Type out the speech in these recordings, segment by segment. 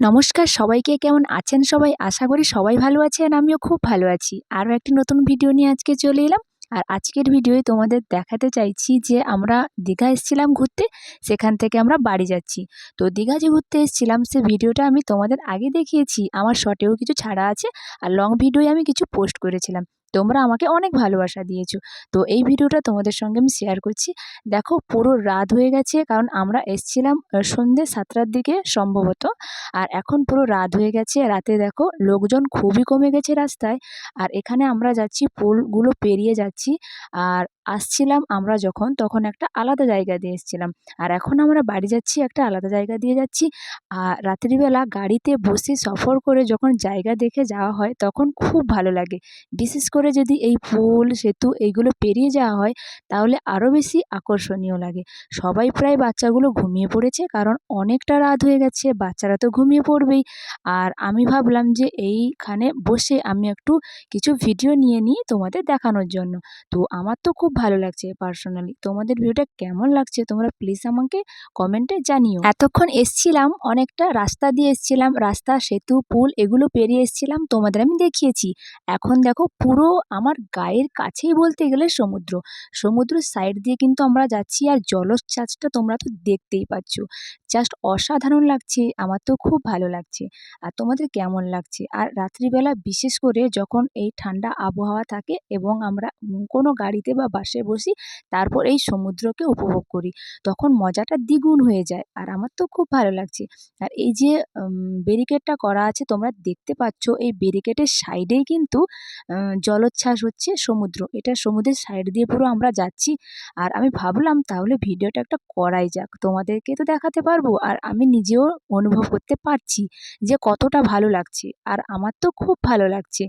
নমস্কার, সবাইকে কেমন আছেন সবাই? আশা করি সবাই ভালো আছেন, আমিও খুব ভালো আছি। আরও একটি নতুন ভিডিও নিয়ে আজকে চলে এলাম। আর আজকের ভিডিওয়ে তোমাদের দেখাতে চাইছি যে আমরা দীঘা এসেছিলাম ঘুরতে, সেখান থেকে আমরা বাড়ি যাচ্ছি। তো দীঘা যে ঘুরতে এসেছিলাম, সে ভিডিওটা আমি তোমাদের আগে দেখিয়েছি। আমার শর্টেও কিছু ছাড়া আছে, আর লং ভিডিওয়ে আমি কিছু পোস্ট করেছিলাম। তোমরা আমাকে অনেক ভালোবাসা দিয়েছ। তো এই ভিডিওটা তোমাদের সঙ্গে আমি শেয়ার করছি। দেখো, পুরো রাত হয়ে গেছে, কারণ আমরা এসছিলাম সন্ধ্যে সাতটার দিকে সম্ভবত। আর এখন পুরো রাত হয়ে গেছে, রাতে দেখো, লোকজন খুবই কমে গেছে রাস্তায়। আর এখানে আমরা যাচ্ছি, পুলগুলো পেরিয়ে যাচ্ছি। আর আসছিলাম আমরা যখন, তখন একটা আলাদা জায়গা দিয়ে এসেছিলাম। আর এখন আমরা বাড়ি যাচ্ছি, একটা আলাদা জায়গা দিয়ে যাচ্ছি। আর রাত্রিবেলা গাড়িতে বসে সফর করে যখন জায়গা দেখে যাওয়া হয়, তখন খুব ভালো লাগে। বিশেষ করে যদি এই পুল সেতু এইগুলো পেরিয়ে যাওয়া হয়, তাহলে আরও বেশি আকর্ষণীয় লাগে। সবাই প্রায় বাচ্চাগুলো ঘুমিয়ে পড়েছে, কারণ অনেকটা রাত হয়ে গেছে, বাচ্চারা তো ঘুমিয়ে পড়বেই। আর আমি ভাবলাম যে এইখানে বসে আমি একটু কিছু ভিডিও নিয়ে নিই তোমাদের দেখানোর জন্য। তো আমার তো খুব ভালো লাগছে পার্সোনালি। তোমাদের ভিডিওটা কেমন লাগছে তোমরা প্লিজ আমাকে কমেন্টে জানিও। এতক্ষণ এসছিলাম, অনেকটা রাস্তা দিয়ে এসছিলাম, রাস্তা, সেতু, পুল এগুলো পেরিয়ে এসছিলাম, তোমাদের আমি দেখিয়েছি। এখন দেখো পুরো আমার গায়ের কাছেই বলতে গেলে সমুদ্র। সমুদ্রের সাইড দিয়ে কিন্তু আমরা যাচ্ছি আর জলোচ্ছ্বাসটা তোমরা তো দেখতেই পাচ্ছ। জাস্ট অসাধারণ লাগছে আমার তো খুব ভালো লাগছে। আর তোমাদের কেমন লাগছে? আর রাত্রিবেলা বিশেষ করে যখন এই ঠান্ডা আবহাওয়া থাকে এবং আমরা কোনো গাড়িতে বা বাসে বসি তারপর এই সমুদ্রকে উপভোগ করি। তখন মজাটা দ্বিগুণ হয়ে যায় আর আমার তো খুব ভালো লাগছে। আর এই যে ব্যারিকেডটা করা আছে তোমরা দেখতে পাচ্ছ এই ব্যারিকেডের সাইডেই কিন্তু আহ, জলোচ্ছ্বাস হচ্ছে সমুদ্র। এটা সমুদ্রের সাইড দিয়ে পুরো আমরা যাচ্ছি। আর আমি ভাবলাম তাহলে ভিডিওটা একটা করাই যাক। তোমাদেরকে তো দেখাতে পারব। আর আমি নিজেও অনুভব করতে পারছি যে কতটা ভালো লাগছে। আর আমার তো খুব ভালো লাগছে।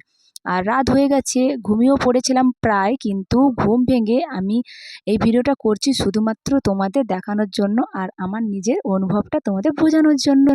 আর রাত হয়ে গেছে, ঘুমিয়েও পড়েছিলাম প্রায়, কিন্তু ঘুম ভেঙে আমি এই ভিডিওটা করছি শুধুমাত্র তোমাদের দেখানোর জন্য আর আমার নিজের অনুভবটা তোমাদের বোঝানোর জন্য।